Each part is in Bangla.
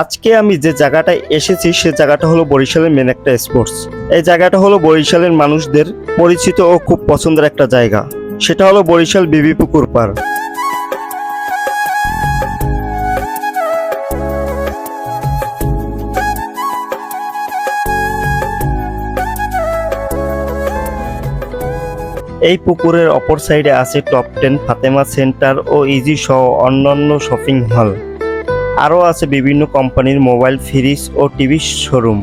আজকে আমি যে জায়গাটায় এসেছি, সে জায়গাটা হলো বরিশালের মেন একটা স্পোর্টস এই জায়গাটা হলো বরিশালের মানুষদের পরিচিত ও খুব পছন্দের একটা জায়গা। সেটা হলো বরিশাল বিবি পুকুর পাড়। এই পুকুরের অপর সাইডে আছে টপ টেন ফাতেমা সেন্টার ও ইজি সহ অন্যান্য শপিং হল আরও আছে বিভিন্ন কোম্পানির মোবাইল, ফ্রিজ ও টিভি শোরুম।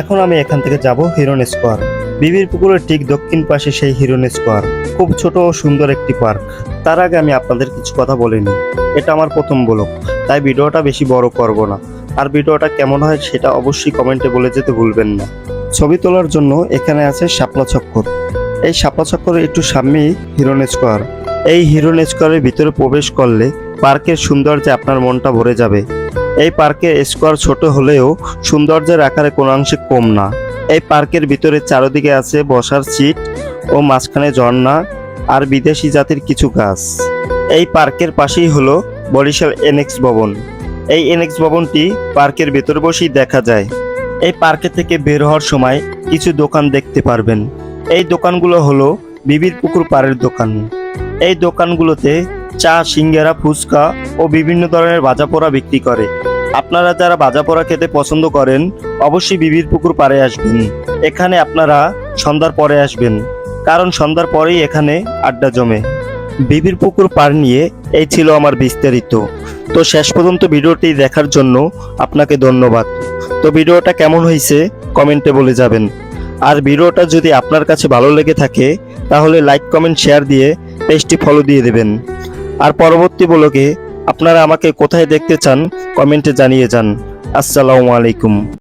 এখন আমি এখান থেকে যাব হিরন স্কোয়ার। বিবির পুকুরের ঠিক দক্ষিণ পাশে সেই হিরন স্কোয়ার। খুব ছোট ও সুন্দর একটি পার্ক। তার আগে আমি আপনাদের কিছু কথা বলিনি এটা আমার প্রথম ব্লগ, তাই ভিডিওটা বেশি বড় করব না। আর ভিডিওটা কেমন হয় সেটা অবশ্যই কমেন্টে বলে যেতে ভুলবেন না। ছবি তোলার জন্য এখানে আছে শাপলা চক্কর। এই শাপলা চক্করের একটু সামনেই হিরন স্কোয়ার। এই হিরন স্কোয়ারের ভিতরে প্রবেশ করলে পার্কের সৌন্দর্যে আপনার মনটা ভরে যাবে। এই পার্কের স্কোয়ার ছোট হলেও সৌন্দর্যের আকারে কোনো অংশে কম না। এই পার্কের ভিতরে চারদিকে আছে বসার সিট ও মাঝখানে ঝর্ণা আর বিদেশি জাতের কিছু গাছ। এই পার্কের পাশেই হলো বরিশাল এনএক্স ভবন। এই এনএক্স ভবনটি পার্কের ভেতর বসেই দেখা যায়। এই পার্কে থেকে বের হওয়ার সময় কিছু দোকান দেখতে পারবেন। এই দোকানগুলো হলো বিবির পুকুর পাড়ের দোকান। এই দোকানগুলোতে চা, সিঙ্গারা, ফুচকা ও বিভিন্ন ধরনের ভাজা পোড়া বিক্রি করে। আপনারা যারা ভাজা পোড়া খেতে পছন্দ করেন, অবশ্যই বিবির পুকুর পাড়ে আসবেন। এখানে আপনারা সন্ধ্যার পরে আসবেন, কারণ সন্ধ্যার পরেই এখানে আড্ডা জমে। বিবির পুকুর পার নিয়ে এই ছিল আমার বিস্তারিত। তো শেষ পর্যন্ত ভিডিওটি দেখার জন্য আপনাকে ধন্যবাদ। তো ভিডিওটা কেমন হয়েছে কমেন্টে বলে যাবেন। আর ভিডিওটা যদি আপনার কাছে ভালো লেগে থাকে, তাহলে লাইক, কমেন্ট, শেয়ার দিয়ে পেজটি ফলো দিয়ে দেবেন। আর পরবর্তী ব্লগে আপনারা আমাকে কোথায় দেখতে চান কমেন্টে জানিয়ে যান। আসসালামু আলাইকুম।